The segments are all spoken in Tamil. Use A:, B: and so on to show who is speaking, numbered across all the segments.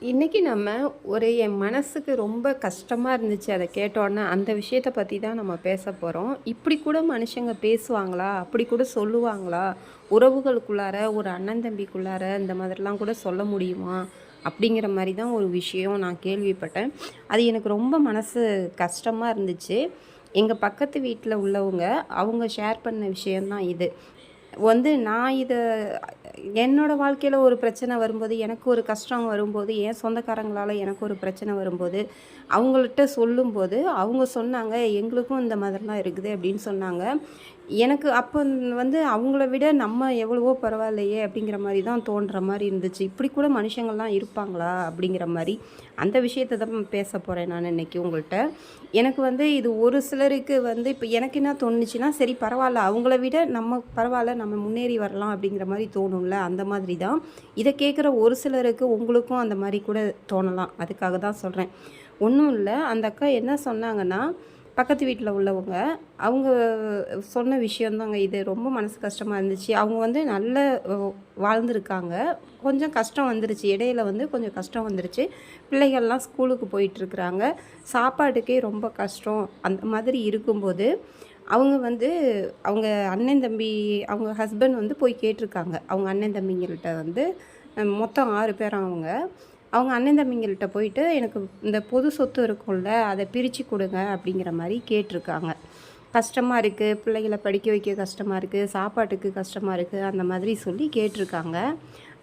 A: இன்றைக்கி நம்ம ஒரு என் மனசுக்கு ரொம்ப கஷ்டமாக இருந்துச்சு அதை கேட்டோன்னே அந்த விஷயத்தை பற்றி தான் நம்ம பேச போகிறோம் இப்படி கூட மனுஷங்க பேசுவாங்களா? அப்படி கூட சொல்லுவாங்களா? உறவுகளுக்குள்ளார ஒரு அண்ணன் தம்பிக்குள்ளார இந்த மாதிரிலாம் கூட சொல்ல முடியுமா? அப்படிங்கிற மாதிரி தான் ஒரு விஷயம் நான் கேள்விப்பட்டேன். அது எனக்கு ரொம்ப மனசு கஷ்டமாக இருந்துச்சு. எங்கள் பக்கத்து வீட்டில் உள்ளவங்க அவங்க ஷேர் பண்ண விஷயந்தான் இது. வந்து நான் இதை என்னோடய வாழ்க்கையில் ஒரு பிரச்சனை வரும்போது எனக்கு ஒரு கஷ்டம் வரும்போது என் சொந்தக்காரங்களால் எனக்கு ஒரு பிரச்சனை வரும்போது அவங்கள்ட்ட சொல்லும்போது அவங்க சொன்னாங்க எங்களுக்கும் இந்த மாதிரிலாம் இருக்குது அப்படின்னு சொன்னாங்க. எனக்கு அப்போ வந்து அவங்கள விட நம்ம எவ்வளவோ பரவாயில்லையே அப்படிங்கிற மாதிரி தான் தோன்ற மாதிரி இருந்துச்சு. இப்படி கூட மனுஷங்கள்லாம் இருப்பாங்களா அப்படிங்கிற மாதிரி அந்த விஷயத்தை தான் பேச போகிறேன் நான் இன்றைக்கி உங்கள்கிட்ட எனக்கு வந்து இது ஒரு சிலருக்கு வந்து இப்போ எனக்கு என்ன தோணுச்சுன்னா சரி பரவாயில்ல அவங்கள விட நம்ம பரவாயில்ல நம்ம முன்னேறி வரலாம் அப்படிங்கிற மாதிரி தோணும்ல அந்த மாதிரி தான். இதை கேட்குற ஒரு சிலருக்கு உங்களுக்கும் அந்த மாதிரி கூட தோணலாம். அதுக்காக தான் சொல்கிறேன் ஒன்றும் இல்லை அந்த அக்கா என்ன சொன்னாங்கன்னா பக்கத்து வீட்டில் உள்ளவங்க அவங்க சொன்ன விஷயந்தாங்க. இது ரொம்ப மனசு கஷ்டமாக இருந்துச்சு. அவங்க வந்து நல்ல வாழ்ந்துருக்காங்க. கொஞ்சம் கஷ்டம் வந்துருச்சு. இடையில வந்து கொஞ்சம் கஷ்டம் வந்துருச்சு. பிள்ளைகள்லாம் ஸ்கூலுக்கு போயிட்டுருக்குறாங்க. சாப்பாட்டுக்கே ரொம்ப கஷ்டம். அந்த மாதிரி இருக்கும்போது அவங்க வந்து அவங்க அண்ணன் தம்பி அவங்க ஹஸ்பண்ட் வந்து போய் கேட்டிருக்காங்க. அவங்க அண்ணன் தம்பிங்கள்கிட்ட வந்து மொத்தம் ஆறு பேர் அவங்க. அவங்க அண்ணன் தம்பிங்கள்கிட்ட போயிட்டு எனக்கு இந்த பொது சொத்து இருக்கும்ல அதை பிரித்து கொடுங்க அப்படிங்கிற மாதிரி கேட்டிருக்காங்க. கஷ்டமாக இருக்குது பிள்ளைகளை படிக்க வைக்க கஷ்டமாக இருக்குது சாப்பாட்டுக்கு கஷ்டமாக இருக்குது அந்த மாதிரி சொல்லி கேட்டிருக்காங்க.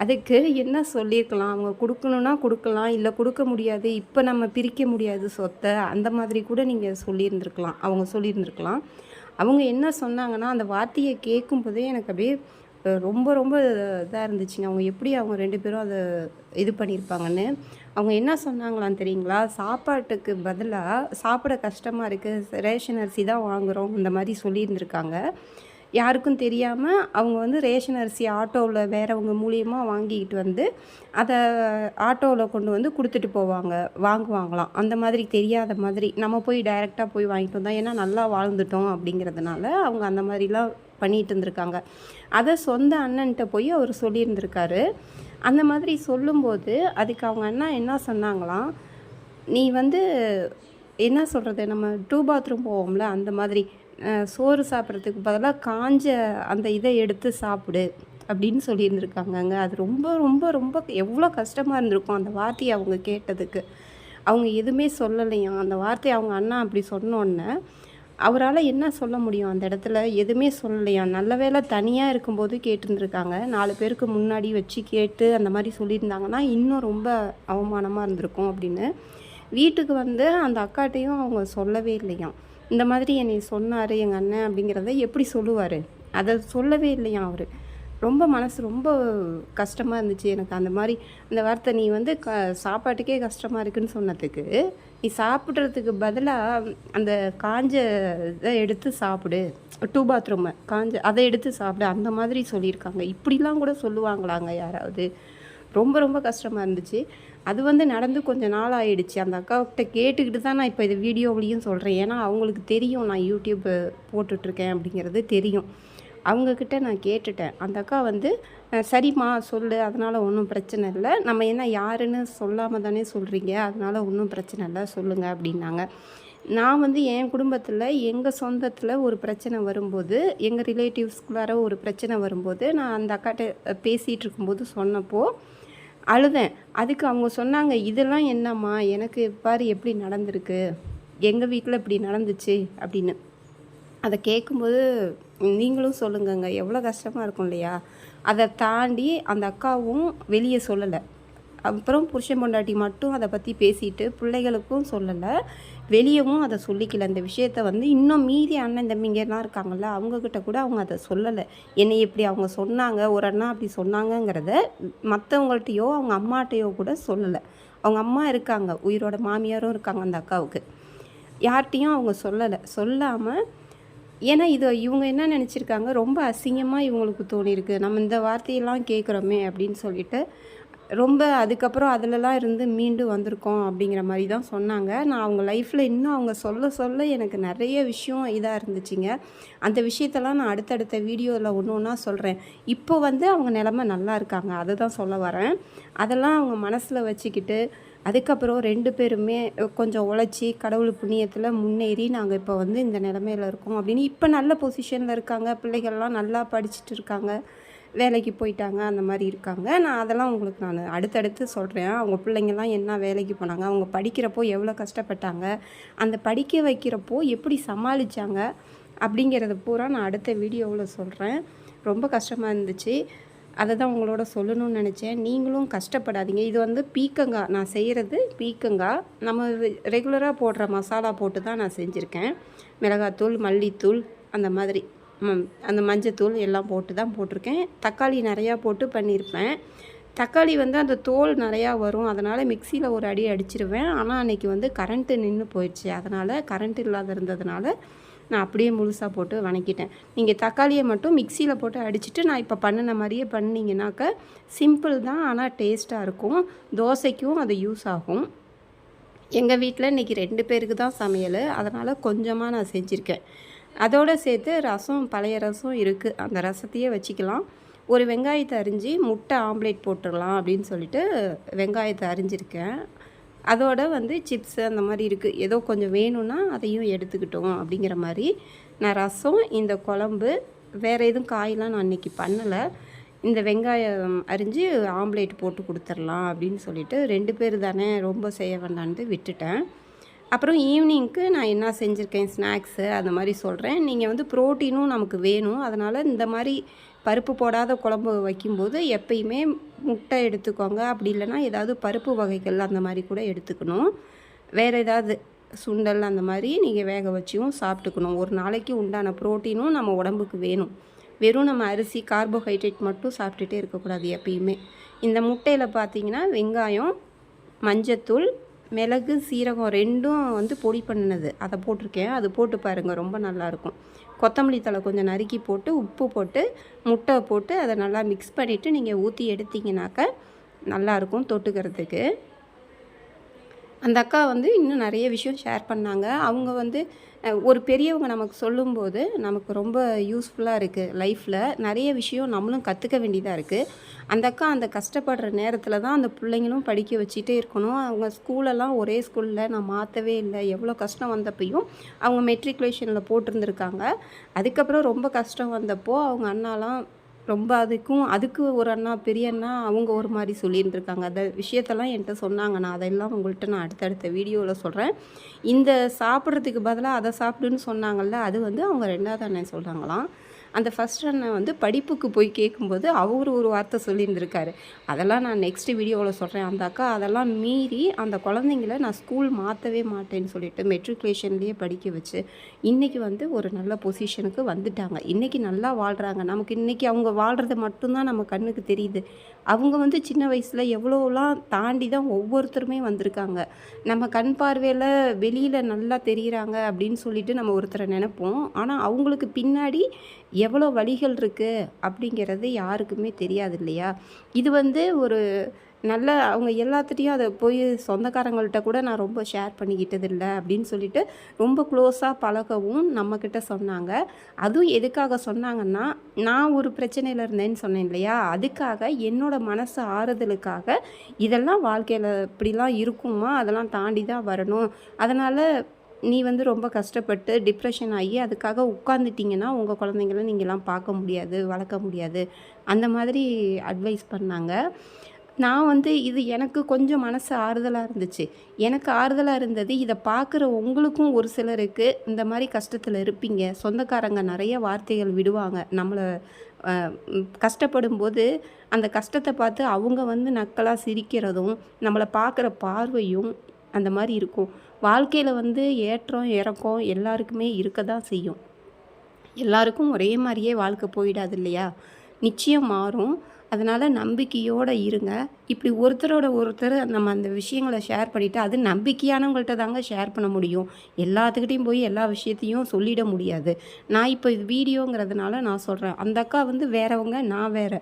A: அதுக்கு என்ன சொல்லியிருக்கலாம்? அவங்க கொடுக்கணுன்னா கொடுக்கலாம் இல்லை கொடுக்க முடியாது இப்போ நம்ம பிரிக்க முடியாது சொத்தை அந்த மாதிரி கூட நீங்கள் சொல்லியிருந்துருக்கலாம். அவங்க சொல்லியிருந்துருக்கலாம். அவங்க என்ன சொன்னாங்கன்னா அந்த வார்த்தையை கேட்கும்போதே எனக்கு அப்படியே ரொம்ப ரொம்ப இதாக இருந்துச்சுங்க. அவங்க எப்படி அவங்க ரெண்டு பேரும் அதை இது பண்ணியிருப்பாங்கன்னு. அவங்க என்ன சொன்னாங்களாம் தெரியுங்களா? சாப்பாட்டுக்கு பதிலாக சாப்பிட கஷ்டமாக இருக்குது ரேஷன் அரிசி தான் வாங்குகிறோம் இந்த மாதிரி சொல்லியிருந்திருக்காங்க. யாருக்கும் தெரியாமல் அவங்க வந்து ரேஷன் அரிசி ஆட்டோவில் வேறவங்க மூலியமாக வாங்கிக்கிட்டு வந்து அதை ஆட்டோவில் கொண்டு வந்து கொடுத்துட்டு போவாங்க வாங்குவாங்களாம். அந்த மாதிரி தெரியாத மாதிரி நம்ம போய் டைரெக்டாக போய் வாங்கிட்டு வந்தோம் ஏன்னா நல்லா வாழ்ந்துட்டோம் அப்படிங்கிறதுனால அவங்க அந்த மாதிரிலாம் பண்ணிகிட்டு இருந்திருக்காங்க அதை சொந்த அண்ணன்ட்ட போய் அவர் சொல்லியிருந்திருக்காரு. அந்த மாதிரி சொல்லும்போது அதுக்கு அவங்க அண்ணா என்ன சொன்னாங்களாம் நீ வந்து என்ன சொல்கிறது நம்ம டூ பாத்ரூம் போவோம்ல அந்த மாதிரி சோறு சாப்பிட்றதுக்கு பதிலாக காஞ்ச அந்த இதை எடுத்து சாப்பிடு அப்படின்னு சொல்லியிருந்திருக்காங்கங்க. அது ரொம்ப ரொம்ப ரொம்ப எவ்வளோ கஷ்டமாக இருந்திருக்கும் அந்த வார்த்தையை அவங்க கேட்டதுக்கு. அவங்க எதுவுமே சொல்லலையாம். அந்த வார்த்தையை அவங்க அண்ணா அப்படி சொன்னோன்னே அவரால் என்ன சொல்ல முடியும்? அந்த இடத்துல எதுவுமே சொல்லலையாம் நல்ல வேளை தனியாக இருக்கும்போது கேட்டிருந்துருக்காங்க. நாலு பேருக்கு முன்னாடி வச்சு கேட்டு அந்த மாதிரி சொல்லியிருந்தாங்கன்னா இன்னும் ரொம்ப அவமானமாக இருந்திருக்கும் அப்படின்னு. வீட்டுக்கு வந்து அந்த அக்காட்டையும் அவங்க சொல்லவே இல்லையாம். இந்த மாதிரி என்னை சொன்னார் எங்கள் அண்ணன் அப்படிங்கிறத எப்படி சொல்லுவார்? அதை சொல்லவே இல்லையாம் அவர். ரொம்ப மனசு ரொம்ப கஷ்டமாக இருந்துச்சு. எனக்கு அந்த மாதிரி அந்த வார்த்தை நீ வந்து க சாப்பாட்டுக்கே கஷ்டமாக இருக்குன்னு சொன்னதுக்கு நீ சாப்பிட்றதுக்கு பதிலாக அந்த காஞ்ச இதை எடுத்து சாப்பிடு. டூ பாத்ரூமை காஞ்ச அதை எடுத்து சாப்பிடு. அந்த மாதிரி சொல்லியிருக்காங்க. இப்படிலாம் கூட சொல்லுவாங்களாங்க யாராவது. ரொம்ப ரொம்ப கஷ்டமாக இருந்துச்சு. அது வந்து நடந்து கொஞ்சம் நாள் ஆயிடுச்சு. அந்த அக்காக்கிட்ட கேட்டுக்கிட்டு தான் நான் இப்போ இது வீடியோவிலையும் சொல்கிறேன் ஏன்னா அவங்களுக்கு தெரியும் நான் யூடியூப் போட்டுட்ருக்கேன் அப்படிங்கிறது தெரியும். அவங்கக்கிட்ட நான் கேட்டுட்டேன். அந்த அக்கா வந்து சரிம்மா சொல்லு அதனால் ஒன்றும் பிரச்சனை இல்லை. நம்ம என்ன யாருன்னு சொல்லாமல் தானே சொல்கிறீங்க அதனால் ஒன்றும் பிரச்சனை இல்லை. சொல்லுங்கள் அப்படின்னாங்க. நான் வந்து என் குடும்பத்தில் எங்கள் சொந்தத்தில் ஒரு பிரச்சனை வரும்போது எங்கள் ரிலேட்டிவ்ஸ்குள்ளார ஒரு பிரச்சனை வரும்போது நான் அந்த அக்காட்ட பேசிகிட்டு இருக்கும்போது சொன்னப்போ அழுதேன். அதுக்கு அவங்க சொன்னாங்க இதெல்லாம் என்னம்மா? எனக்கு பாரு எப்படி நடந்திருக்கு? எங்கள் வீட்டில் இப்படி நடந்துச்சு? அப்படின்னு. அதை கேட்கும்போது நீங்களும் சொல்லுங்கங்க. எவ்வளோ கஷ்டமாக இருக்கும் இல்லையா? அதை தாண்டி அந்த அக்காவும் வெளியே சொல்லலை. அப்புறம் புருஷன் பொண்டாட்டி மட்டும் அதை பற்றி பேசிட்டு பிள்ளைகளுக்கும் சொல்லலை. வெளியவும் அதை சொல்லிக்கல. அந்த விஷயத்த வந்து இன்னும் மீதி அண்ணன் தம்பிங்கலாம் இருக்காங்கல்ல அவங்கக்கிட்ட கூட அவங்க அதை சொல்லலை. என்னை இப்படி அவங்க சொன்னாங்க ஒரு அண்ணா அப்படி சொன்னாங்கங்கிறத மற்றவங்கள்ட்டையோ அவங்க அம்மாட்டையோ கூட சொல்லலை. அவங்க அம்மா இருக்காங்க உயிரோட மாமியாரும் இருக்காங்க அந்த அக்காவுக்கு. யார்கிட்டையும் அவங்க சொல்லலை. சொல்லாமல் ஏன்னா இதை இவங்க என்ன நினச்சிருக்காங்க? ரொம்ப அசிங்கமாக இவங்களுக்கு தோணியிருக்கு. நம்ம இந்த வார்த்தையெல்லாம் கேட்குறோமே அப்படின்னு சொல்லிட்டு ரொம்ப அதுக்கப்புறம் அதிலலாம் இருந்து மீண்டு வந்திருக்கோம் அப்படிங்கிற மாதிரி தான் சொன்னாங்க. நான் அவங்க லைஃப்பில் இன்னும் அவங்க சொல்ல சொல்ல எனக்கு நிறைய விஷயம் இதாக இருந்துச்சுங்க. அந்த விஷயத்தெல்லாம் நான் அடுத்தடுத்த வீடியோவில் ஒன்று ஒன்றா சொல்கிறேன் இப்போ வந்து அவங்க நிலமை நல்லா இருக்காங்க. அதை தான் சொல்ல வரேன். அதெல்லாம் அவங்க மனசில் வச்சுக்கிட்டு அதுக்கப்புறம் ரெண்டு பேருமே கொஞ்சம் உழைச்சி கடவுள் புண்ணியத்தில் முன்னேறி நாங்கள் இப்போ வந்து இந்த நிலமையில இருக்கோம் அப்படின்னு. இப்போ நல்ல பொசிஷனில் இருக்காங்க. பிள்ளைகள்லாம் நல்லா படிச்சுட்டு இருக்காங்க. வேலைக்கு போயிட்டாங்க அந்த மாதிரி இருக்காங்க. நான் அதெல்லாம் உங்களுக்கு நான் அடுத்தடுத்து சொல்கிறேன் அவங்க பிள்ளைங்கள்லாம் என்ன வேலைக்கு போனாங்க அவங்க படிக்கிறப்போ எவ்வளோ கஷ்டப்பட்டாங்க அந்த படிக்க வைக்கிறப்போ எப்படி சமாளித்தாங்க அப்படிங்கிறத பூரா நான் அடுத்த வீடியோவில் சொல்கிறேன் ரொம்ப கஷ்டமாக இருந்துச்சு. அதை தான் உங்களோட சொல்லணும்னு நினச்சேன். நீங்களும் கஷ்டப்படாதீங்க. இது வந்து பீக்கங்காய் நான் செய்கிறது பீக்கங்காய் நம்ம ரெகுலராக போடுற மசாலா போட்டு தான் நான் செஞ்சுருக்கேன். மிளகாத்தூள் மல்லித்தூள் அந்த மாதிரி. அந்த மஞ்சத்தூள் எல்லாம் போட்டு தான் போட்டிருக்கேன். தக்காளி நிறையா போட்டு பண்ணியிருப்பேன். தக்காளி வந்து அந்த தோல் நிறையா வரும். அதனால் மிக்சியில் ஒரு அடி அடிச்சிருவேன். ஆனால் அன்றைக்கி வந்து கரண்ட்டு நின்று போயிடுச்சு. அதனால் கரண்ட் இல்லாத இருந்ததுனால நான் அப்படியே முழுசாக போட்டு வணக்கிட்டேன். நீங்கள் தக்காளியை மட்டும் மிக்சியில் போட்டு அடிச்சுட்டு நான் இப்போ பண்ணின மாதிரியே பண்ணிங்கனாக்க சிம்பிள் தான். ஆனால் டேஸ்ட்டாக இருக்கும். தோசைக்கும் அது யூஸ் ஆகும். எங்கள் வீட்டில் இன்றைக்கி ரெண்டு பேருக்கு தான் சமையல். அதனால் கொஞ்சமாக நான் செஞ்சுருக்கேன். அதோடு சேர்த்து ரசம் பழைய ரசம் இருக்குது அந்த ரசத்தையே வச்சுக்கலாம். ஒரு வெங்காயத்தை அரிஞ்சு முட்டை ஆம்லேட் போட்டுடலாம் அப்படின்னு சொல்லிட்டு வெங்காயத்தை அரிஞ்சிருக்கேன். அதோட வந்து சிப்ஸு அந்த மாதிரி இருக்குது ஏதோ கொஞ்சம் வேணும்னா அதையும் எடுத்துக்கிட்டோம் அப்படிங்கிற மாதிரி. நான் ரசம் இந்த குழம்பு வேறு எதுவும் காயெலாம் நான் அன்றைக்கி பண்ணலை. இந்த வெங்காயம் அரிஞ்சு ஆம்லேட் போட்டு கொடுத்துர்லாம் அப்படின்னு சொல்லிட்டு ரெண்டு பேர் தானே ரொம்ப செய்ய வேண்டான்ட்டு விட்டுட்டேன். அப்புறம் ஈவினிங்க்கு நான் என்ன செஞ்சுருக்கேன் ஸ்நாக்ஸு அந்த மாதிரி சொல்கிறேன் நீங்கள் வந்து ப்ரோட்டீனும் நமக்கு வேணும். அதனால் இந்த மாதிரி பருப்பு போடாத குழம்பு வைக்கும்போது எப்பயுமே முட்டை எடுத்துக்கோங்க. அப்படி இல்லைன்னா ஏதாவது பருப்பு வகைகள் அந்த மாதிரி கூட எடுத்துக்கணும். வேறு ஏதாவது சுண்டல் அந்த மாதிரி நீங்கள் வேக வச்சியும் சாப்பிட்டுக்கணும். ஒரு நாளைக்கு உண்டான ப்ரோட்டீனும் நம்ம உடம்புக்கு வேணும். வெறும் நம்ம அரிசி கார்போஹைட்ரேட் மட்டும் சாப்பிட்டுட்டே இருக்கக்கூடாது எப்பயுமே. இந்த முட்டையில் பார்த்தீங்கன்னா வெங்காயம் மஞ்சத்தூள் மிளகு சீரகம் ரெண்டும் வந்து பொடி பண்ணினது. அதை போட்டிருக்கேன். அது போட்டு பாருங்கள் ரொம்ப நல்லாயிருக்கும். கொத்தமல்லி தழை கொஞ்சம் நறுக்கி போட்டு உப்பு போட்டு முட்டை போட்டு அதை நல்லா மிக்ஸ் பண்ணிவிட்டு நீங்கள் ஊற்றி எடுத்தீங்கனாக்க நல்லாயிருக்கும் தொட்டுக்கிறதுக்கு. அந்த அக்கா வந்து இன்னும் நிறைய விஷயம் ஷேர் பண்ணாங்க. அவங்க வந்து ஒரு பெரியவங்க நமக்கு சொல்லும்போது நமக்கு ரொம்ப யூஸ்ஃபுல்லாக இருக்குது லைஃப்பில் நிறைய விஷயம் நம்மளும் கற்றுக்க வேண்டியதாக இருக்குது அந்த அக்கா அந்த கஷ்டப்படுற நேரத்தில் தான் அந்த பிள்ளைங்களும் படிக்க வச்சுட்டே இருக்கணும். அவங்க ஸ்கூலெல்லாம் ஒரே ஸ்கூலில் நான் மாற்றவே இல்லை. எவ்வளோ கஷ்டம் வந்தப்பையும் அவங்க மெட்ரிகுலேஷனில் போட்டிருந்துருக்காங்க. அதுக்கப்புறம் ரொம்ப கஷ்டம் வந்தப்போ அவங்க அண்ணாலாம் ரொம்ப அதுக்கும் அதுக்கு ஒரு அண்ணா பெரிய அண்ணா அவங்க ஒரு மாதிரி சொல்லிட்டு இருக்காங்க அந்த விஷயத்தெல்லாம் என்கிட்ட சொன்னாங்க. நான் அதெல்லாம் உங்கள்கிட்ட நான் அடுத்தடுத்த வீடியோவில் சொல்கிறேன் இந்த சாப்பிட்றதுக்கு பதிலாக அதை சாப்பிடுன்னு சொன்னாங்கல்ல அது வந்து அவங்க ரெண்டாவது அண்ணன் சொல்கிறாங்களாம் அந்த ஃபஸ்ட் அண்ணன் வந்து படிப்புக்கு போய் கேட்கும்போது அவர் ஒரு வார்த்தை சொல்லியிருந்திருக்காரு. அதெல்லாம் நான் நெக்ஸ்ட் வீடியோவில் சொல்கிறேன் அந்த அக்கா அதெல்லாம் மீறி அந்த குழந்தைங்கள நான் ஸ்கூல் மாற்றவே மாட்டேன்னு சொல்லிட்டு மெட்ரிகுலேஷன்லேயே படிக்க வச்சு இன்றைக்கி வந்து ஒரு நல்ல பொசிஷனுக்கு வந்துட்டாங்க. இன்றைக்கி நல்லா வாழ்கிறாங்க நமக்கு இன்றைக்கி அவங்க வாழ்கிறது மட்டும்தான் நம்ம கண்ணுக்கு தெரியுது. அவங்க வந்து சின்ன வயசில் எவ்வளோலாம் தாண்டி தான் ஒவ்வொருத்தருமே வந்திருக்காங்க. நம்ம கண் பார்வையில் வெளியில் நல்லா தெரிகிறாங்க அப்படின்னு சொல்லிட்டு நம்ம ஒருத்தரை நினைப்போம். ஆனால் அவங்களுக்கு பின்னாடி எவ்வளோ வழிகள் இருக்குது அப்படிங்கிறது யாருக்குமே தெரியாது இல்லையா? இது வந்து ஒரு நல்ல அவங்க எல்லாத்துட்டையும் அதை போய் சொந்தக்காரங்கள்ட்ட கூட நான் ரொம்ப ஷேர் பண்ணிக்கிட்டது இல்லை அப்படின்னு சொல்லிட்டு ரொம்ப க்ளோஸாக பழகவும் நம்மக்கிட்ட சொன்னாங்க. அதுவும் எதுக்காக சொன்னாங்கன்னா நான் ஒரு பிரச்சனையில் இருந்தேன்னு சொன்னேன் இல்லையா? அதுக்காக என்னோட மனசு ஆறுதலுக்காக இதெல்லாம் வாழ்க்கையில் இப்படிலாம் இருக்குமா? அதெல்லாம் தாண்டி தான் வரணும். அதனால் நீ வந்து ரொம்ப கஷ்டப்பட்டு டிப்ரெஷன் ஆகி அதுக்காக உட்காந்துட்டிங்கன்னா உங்கள் குழந்தைங்கள நீங்களாம் பார்க்க முடியாது வளர்க்க முடியாது. அந்த மாதிரி அட்வைஸ் பண்ணாங்க. நான் வந்து இது எனக்கு கொஞ்சம் மனசு ஆறுதலாக இருந்துச்சு. எனக்கு ஆறுதலாக இருந்தது இதை பார்க்குற உங்களுக்கும் ஒரு சிலருக்கு இந்த மாதிரி கஷ்டத்தில் இருப்பீங்க. சொந்தக்காரங்க நிறைய வார்த்தைகள் விடுவாங்க. நம்மளை கஷ்டப்படும்போது கஷ்டப்படும் போது அந்த கஷ்டத்தை பார்த்து அவங்க வந்து நக்கலாக சிரிக்கிறதும் நம்மளை பார்க்குற பார்வையும் அந்த மாதிரி இருக்கும். வாழ்க்கையில் வந்து ஏற்றம் இறக்கம் எல்லாருக்குமே இருக்க தான் செய்யும். எல்லாருக்கும் ஒரே மாதிரியே வாழ்க்கை போயிடாது இல்லையா? நிச்சயம் மாறும். அதனால் நம்பிக்கையோடு இருங்க. இப்படி ஒருத்தரோட ஒருத்தர் நம்ம அந்த விஷயங்களை ஷேர் பண்ணிவிட்டு அது நம்பிக்கையானவங்கள்ட்ட தாங்க ஷேர் பண்ண முடியும். எல்லாத்துக்கிட்டையும் போய் எல்லா விஷயத்தையும் சொல்லிட முடியாது. நான் இப்போ இது வீடியோங்கிறதுனால நான் சொல்கிறேன் அந்த அக்கா வந்து வேறவங்க நான் வேறு.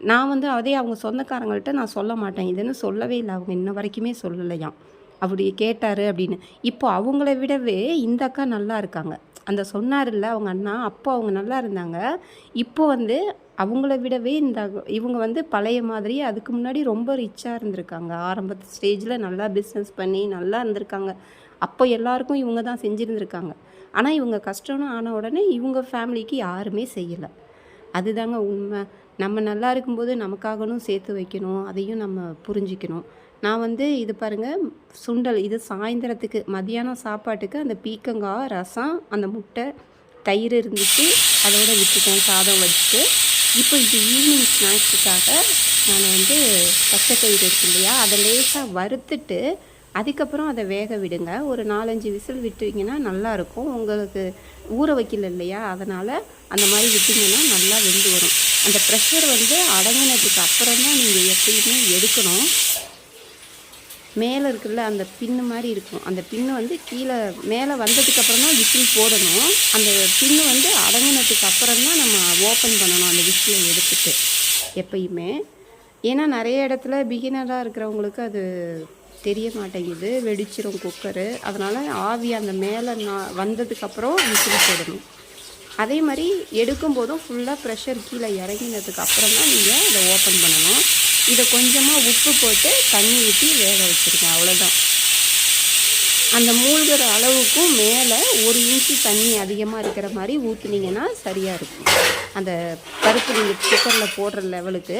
A: நான் வந்து அதே அவங்க சொந்தக்காரங்கள்ட்ட நான் சொல்ல மாட்டேன். இதுன்னு சொல்லவே இல்லை. அவங்க இன்ன வரைக்குமே சொல்லலையாம். அப்படி கேட்டார் அப்படின்னு. இப்போ அவங்கள விடவே இந்த அக்கா நல்லா இருக்காங்க. அந்த சொன்னார்ல அவங்க அண்ணா அப்போ அவங்க நல்லா இருந்தாங்க. இப்போ வந்து அவங்கள விடவே இந்த இவங்க வந்து பழைய மாதிரி அதுக்கு முன்னாடி ரொம்ப ரிச்சாக இருந்திருக்காங்க. ஆரம்ப ஸ்டேஜில் நல்லா பிஸ்னஸ் பண்ணி நல்லா இருந்திருக்காங்க. அப்போ எல்லாருக்கும் இவங்க தான் செஞ்சுருந்துருக்காங்க. ஆனால் இவங்க கஷ்டம்னு ஆன உடனே இவங்க ஃபேமிலிக்கு யாருமே செய்யலை. அதுதாங்க உண்மை. நம்ம நல்லா இருக்கும்போது நமக்காகனும் சேர்த்து வைக்கணும். அதையும் நம்ம புரிஞ்சிக்கணும். நான் வந்து இது பாருங்கள் சுண்டல். இது சாயந்தரத்துக்கு மதியானம் சாப்பாட்டுக்கு அந்த பீக்கங்காய் ரசம் அந்த முட்டை தயிர் இருந்துச்சு. அதோட விட்டுட்டேன் சாதம் வச்சுட்டு. இப்போ இது ஈவினிங் ஸ்நாக்ஸுக்காக நான் வந்து பச்சை தயிர் இருக்கு இல்லையா அதை லேசாக வறுத்துட்டு அதுக்கப்புறம் அதை வேக விடுங்க. ஒரு நாலஞ்சு விசில் விட்டுவிங்கன்னா நல்லாயிருக்கும். உங்களுக்கு ஊற வைக்கல இல்லையா அதனால் அந்த மாதிரி விட்டிங்கன்னா நல்லா வெந்து வரும். அந்த ப்ரெஷர் வந்து அடங்கினதுக்கு அப்புறம் தான் நீங்கள் எப்பயுமே எடுக்கணும். மேலே இருக்குல்ல அந்த பின்னு மாதிரி இருக்கும். அந்த பின்னு வந்து கீழே மேலே வந்ததுக்கப்புறம் தான் விசில் போடணும். அந்த பின்னு வந்து அடங்கினதுக்கு அப்புறம் தான் நம்ம ஓப்பன் பண்ணணும் அந்த விசிலை எடுத்துட்டு எப்பயுமே. ஏன்னா நிறைய இடத்துல பிகினராக இருக்கிறவங்களுக்கு அது தெரிய மாட்டேங்குது. வெடிச்சிரும் குக்கரு. அதனால் ஆவி அந்த மேலே நான் வந்ததுக்கப்புறம் விசில் போடணும். அதே மாதிரி எடுக்கும்போதும் ஃபுல்லாக ப்ரெஷர் கீழே இறங்கினதுக்கு அப்புறம் தான் நீங்கள் அதை ஓப்பன் பண்ணணும். இதை கொஞ்சமாக உப்பு போட்டு தண்ணி ஊற்றி வேக வச்சுருக்கேன் அவ்வளோதான் அந்த மூழ்கிற அளவுக்கும் மேலே ஒரு இன்ச்சு தண்ணி அதிகமாக இருக்கிற மாதிரி ஊற்றுனீங்கன்னா சரியாக இருக்கும். அந்த பருப்பு நீங்கள் குக்கரில் போடுற லெவலுக்கு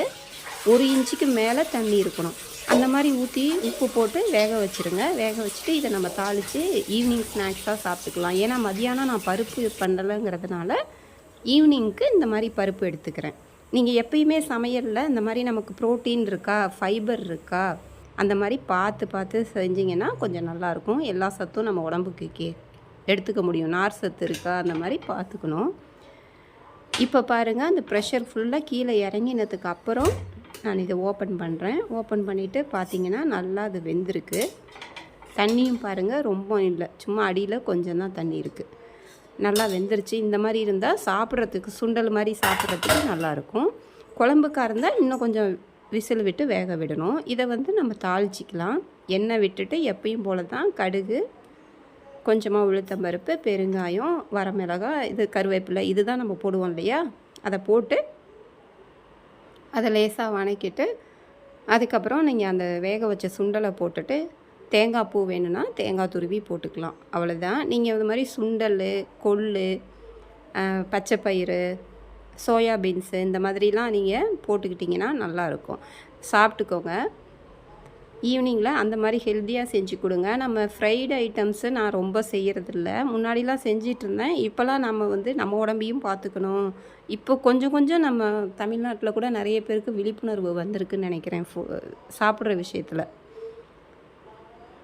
A: ஒரு இன்ச்சுக்கு மேலே தண்ணி இருக்கணும். அந்த மாதிரி ஊற்றி உப்பு போட்டு வேக வச்சுருங்க. வேக வச்சுட்டு இதை நம்ம தாளித்து ஈவினிங் ஸ்நாக்ஸாக சாப்பிட்டுக்கலாம். ஏன்னா மதியானம் நான் பருப்பு பண்ணலைங்கிறதுனால ஈவினிங்க்கு இந்த மாதிரி பருப்பு எடுத்துக்கிறேன். நீங்கள் எப்பயுமே சமையலில் இந்த மாதிரி நமக்கு ப்ரோட்டீன் இருக்கா ஃபைபர் இருக்கா அந்த மாதிரி பார்த்து பார்த்து செஞ்சிங்கன்னா கொஞ்சம் நல்லாயிருக்கும் எல்லா சத்தும் நம்ம உடம்புக்கு கே எடுத்துக்க முடியும். நார் சத்து இருக்கா அந்த மாதிரி பார்த்துக்கணும். இப்போ பாருங்கள் அந்த ப்ரெஷர் ஃபுல்லாக கீழே இறங்கினதுக்கு அப்புறம் நான் இதை ஓப்பன் பண்ணுறேன் ஓப்பன் பண்ணிவிட்டு பார்த்தீங்கன்னா நல்லா அது வெந்திருக்கு. தண்ணியும் பாருங்கள் ரொம்ப இல்லை. சும்மா அடியில் கொஞ்சம் தான் தண்ணி இருக்குது நல்லா வெந்துருச்சு. இந்த மாதிரி இருந்தால் சாப்பிட்றதுக்கு சுண்டல் மாதிரி சாப்பிட்றதுக்கு நல்லாயிருக்கும் குழம்புக்காக இருந்தால் இன்னும் கொஞ்சம் விசில் விட்டு வேக விடணும். இதை வந்து நம்ம தாளிச்சிக்கலாம். எண்ணெய் விட்டுட்டு எப்பயும் போல தான் கடுகு கொஞ்சமாக உளுத்தம் பருப்பு பெருங்காயம் வரமிளகாய் இது கருவேப்பிலை இது தான் நம்ம போடுவோம் இல்லையா? அதை போட்டு அதை லேசாக வணக்கிட்டு அதுக்கப்புறம் நீங்கள் அந்த வேக வச்ச சுண்டலை போட்டுட்டு தேங்காய் பூ வேணும்னா தேங்காய் துருவி போட்டுக்கலாம். அவ்வளோதான் நீங்கள் இந்த மாதிரி சுண்டல் கொள்ளு பச்சை பயிறு சோயா பீன்ஸு இந்த மாதிரிலாம் நீங்கள் போட்டுக்கிட்டிங்கன்னா நல்லாயிருக்கும் சாப்பிட்டுக்கோங்க. ஈவினிங்கில் அந்த மாதிரி ஹெல்த்தியாக செஞ்சு கொடுங்க. நம்ம ஃப்ரைடு ஐட்டம்ஸு நான் ரொம்ப செய்கிறதில்ல முன்னாடிலாம் செஞ்சிட்டு இருந்தேன். இப்போலாம் நம்ம வந்து நம்ம உடம்பையும் பார்த்துக்கணும். இப்போ கொஞ்சம் கொஞ்சம் நம்ம தமிழ்நாட்டில் கூட நிறைய பேருக்கு விழிப்புணர்வு வந்திருக்குன்னு நினைக்கிறேன். ஃபு சாப்பிட்ற விஷயத்தில்.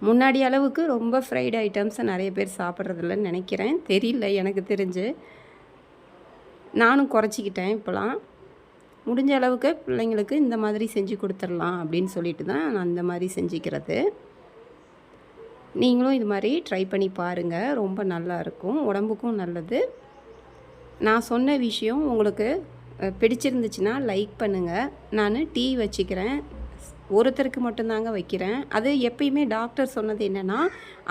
A: முன்னாடி அளவுக்கு ரொம்ப ஃப்ரைடு ஐட்டம்ஸை நிறைய பேர் சாப்பிட்றதில்லன்னு நினைக்கிறேன். தெரியல எனக்கு தெரிஞ்சு. நானும் குறைச்சிக்கிட்டேன் இப்போலாம். முடிஞ்ச அளவுக்கு பிள்ளைங்களுக்கு இந்த மாதிரி செஞ்சு கொடுத்துடலாம் அப்படின்னு சொல்லிட்டு தான் நான் இந்த மாதிரி செஞ்சுக்கிறது. நீங்களும் இது மாதிரி ட்ரை பண்ணி பாருங்கள் ரொம்ப நல்லா இருக்கும். உடம்புக்கும் நல்லது. நான் சொன்ன விஷயம் உங்களுக்கு பிடிச்சிருந்துச்சுன்னா லைக் பண்ணுங்கள் நான் டீ வச்சுக்கிறேன். ஒருத்தருக்கு மட்டும்தாங்க வைக்கிறேன். அது எப்பயுமே டாக்டர் சொன்னது என்னென்னா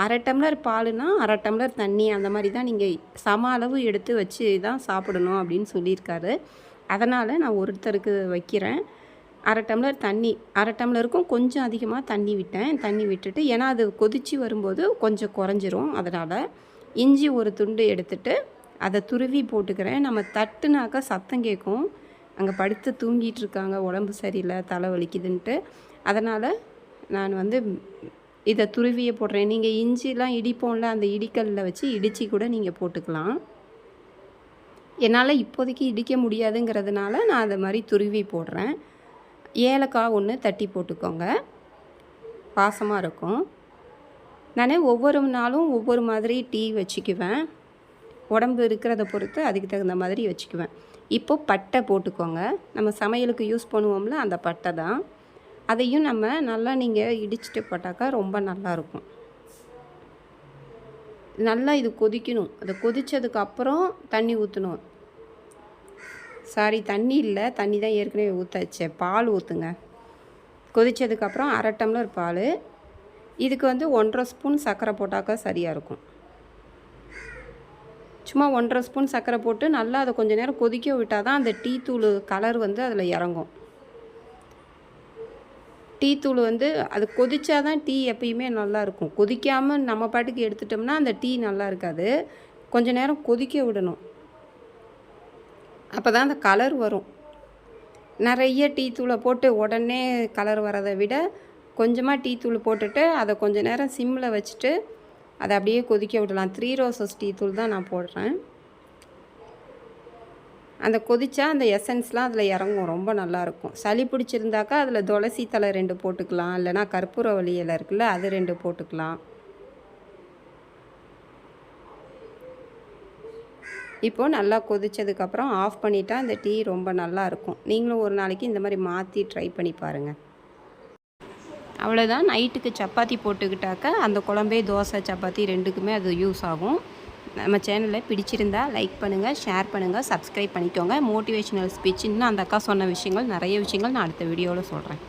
A: அரை டம்ளர் பாலுனா அரை டம்ளர் தண்ணி அந்த மாதிரி தான் நீங்கள் சம அளவு எடுத்து வச்சு தான் சாப்பிடணும் அப்படின்னு சொல்லியிருக்காரு. அதனால் நான் ஒருத்தருக்கு வைக்கிறேன். அரை டம்ளர் தண்ணி அரை டம்ளருக்கும் கொஞ்சம் அதிகமாக தண்ணி விட்டேன். தண்ணி விட்டுட்டு ஏன்னா அது கொதித்து வரும்போது கொஞ்சம் குறைஞ்சிரும். அதனால் இஞ்சி ஒரு துண்டு எடுத்துட்டு அதை துருவி போட்டுக்கிறேன். நம்ம தட்டுனாக்கா சத்தம் கேட்கும். அங்கே படுத்து தூங்கிட்டு இருக்காங்க உடம்பு சரியில்லை தலை வலிக்குதுன்ட்டு. அதனால் நான் வந்து இதை துருவியே போடுறேன். நீங்கள் இஞ்சிலாம் இடிப்போம்ல அந்த இடிக்கல்ல வச்சு இடித்து கூட நீங்கள் போட்டுக்கலாம். என்னால் இப்போதைக்கு இடிக்க முடியாதுங்கிறதுனால நான் அதை மாதிரி துருவி போடுறேன். ஏலக்காய் ஒன்று தட்டி போட்டுக்கோங்க. வாசமாக இருக்கும். நான் ஒவ்வொரு நாளும் ஒவ்வொரு மாதிரி டீ வச்சுக்குவேன். உடம்பு இருக்கிறத பொறுத்து அதுக்கு தகுந்த மாதிரி வச்சுக்குவேன். இப்போது பட்டை போட்டுக்கோங்க. நம்ம சமையலுக்கு யூஸ் பண்ணுவோம்ல அந்த பட்டை தான். அதையும் நம்ம நல்லா நீங்கள் இடிச்சிட்டு போட்டாக்கா ரொம்ப நல்லாயிருக்கும் நல்லா இது கொதிக்கணும். அதை கொதித்ததுக்கு அப்புறம் தண்ணி ஊற்றணும் சாரி தண்ணி இல்லை. தண்ணி தான் ஏற்கனவே ஊற்றாச்சு பால் ஊற்றுங்க கொதித்ததுக்கப்புறம் அரை டம்ளர் பால். இதுக்கு வந்து ஒன்றரை ஸ்பூன் சர்க்கரை போட்டாக்கா சரியாக இருக்கும். சும்மா ஒன்றரை ஸ்பூன் சர்க்கரை போட்டு நல்லா அதை கொஞ்சம் நேரம் கொதிக்க விட்டால் தான் அந்த டீ தூள் கலர் வந்து அதில் இறங்கும். டீ தூள் வந்து அது கொதிச்சா தான் டீ எப்பயுமே நல்லா இருக்கும். கொதிக்காமல் நம்ம பாட்டுக்கு எடுத்துட்டோம்னா அந்த டீ நல்லா இருக்காது. கொஞ்ச நேரம் கொதிக்க விடணும். அப்போ தான் அந்த கலர் வரும். நிறைய டீ தூளை போட்டு உடனே கலர் வரதை விட கொஞ்சமாக டீ தூள் போட்டுட்டு அதை கொஞ்ச நேரம் சிம்மில் வச்சுட்டு அதை அப்படியே கொதிக்க விடலாம் த்ரீ ரோசஸ் டீ தூள் தான் நான் போடுறேன். அந்த கொதிச்சா அந்த எசன்ஸ்லாம் அதில் இறங்கும். ரொம்ப நல்லாயிருக்கும் சளி பிடிச்சிருந்தாக்கா அதில் துளசி தலை ரெண்டு போட்டுக்கலாம். இல்லைனா கற்பூர இலை இருக்குல்ல அது ரெண்டு போட்டுக்கலாம். இப்போது நல்லா கொதித்ததுக்கப்புறம் ஆஃப் பண்ணிட்டா அந்த டீ ரொம்ப நல்லா இருக்கும். நீங்களும் ஒரு நாளைக்கு இந்த மாதிரி மாற்றி ட்ரை பண்ணி பாருங்கள் அவ்வளோதான் நைட்டுக்கு சப்பாத்தி போட்டுக்கிட்டாக்கா அந்த குழம்பே தோசை சப்பாத்தி ரெண்டுக்குமே அது யூஸ் ஆகும். நம்ம சேனலை பிடிச்சிருந்தா லைக் பண்ணுங்கள் ஷேர் பண்ணுங்கள் சப்ஸ்கிரைப் பண்ணிக்கோங்க. Motivational speech. இன்னும் அந்த அக்கா சொன்ன விஷயங்கள் நிறைய விஷயங்கள் நான் அடுத்த வீடியோவில் சொல்கிறேன்